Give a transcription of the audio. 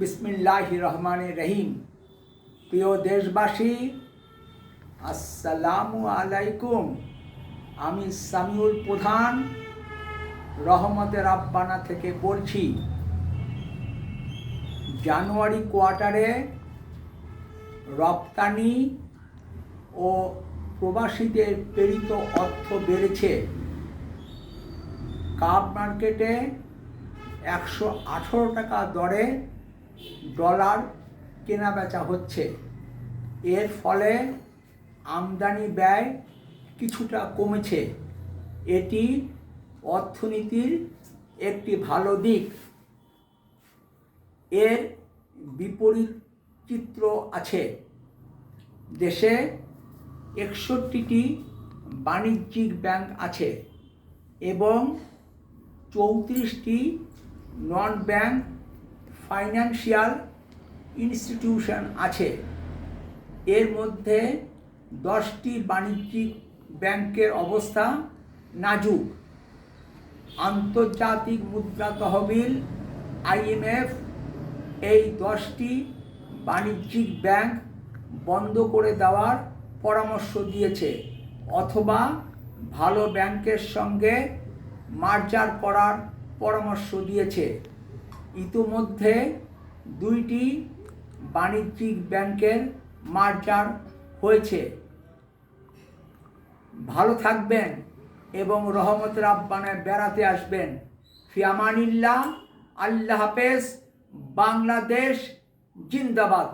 বিসমিল্লাহ রহমান রহিম। প্রিয় দেশবাসী, আসসালামু আলাইকুম। আমি সামিউল প্রধান, রহমতের আব্বানা থেকে বলছি, জানুয়ারি কোয়ার্টারে রপ্তানি ও প্রবাসীদের প্রেরিত অর্থ বেড়েছে। কাপ মার্কেটে একশো আঠেরো টাকা দরে ডলার কেনা বেচা হচ্ছে। এর ফলে আমদানি ব্যয় কিছুটা কমেছে। এটি অর্থনীতির একটি ভালো দিক। এর বিপরীত চিত্র আছে। দেশে একষট্টিটি বাণিজ্যিক ব্যাংক আছে এবং চৌত্রিশটি নন ব্যাংক ফাইন্যান্সিয়াল ইনস্টিটিউশন আছে। এর মধ্যে দশটি বাণিজ্যিক ব্যাংকের অবস্থা নাজুক। আন্তর্জাতিক মুদ্রা তহবিল আইএমএফ এই দশটি বাণিজ্যিক ব্যাংক বন্ধ করে দেওয়ার পরামর্শ দিয়েছে, অথবা ভালো ব্যাংকের সঙ্গে মার্জার করার পরামর্শ দিয়েছে। ইতোমধ্যে দুইটি বাণিজ্যিক ব্যাংকের মার্জার হয়েছে। ভালো থাকবেন এবং রহমত রাব্বানে বেড়াতে আসবেন। ফিয়ামানিল্লা আল্লাহ হাফেজ। বাংলাদেশ জিন্দাবাদ।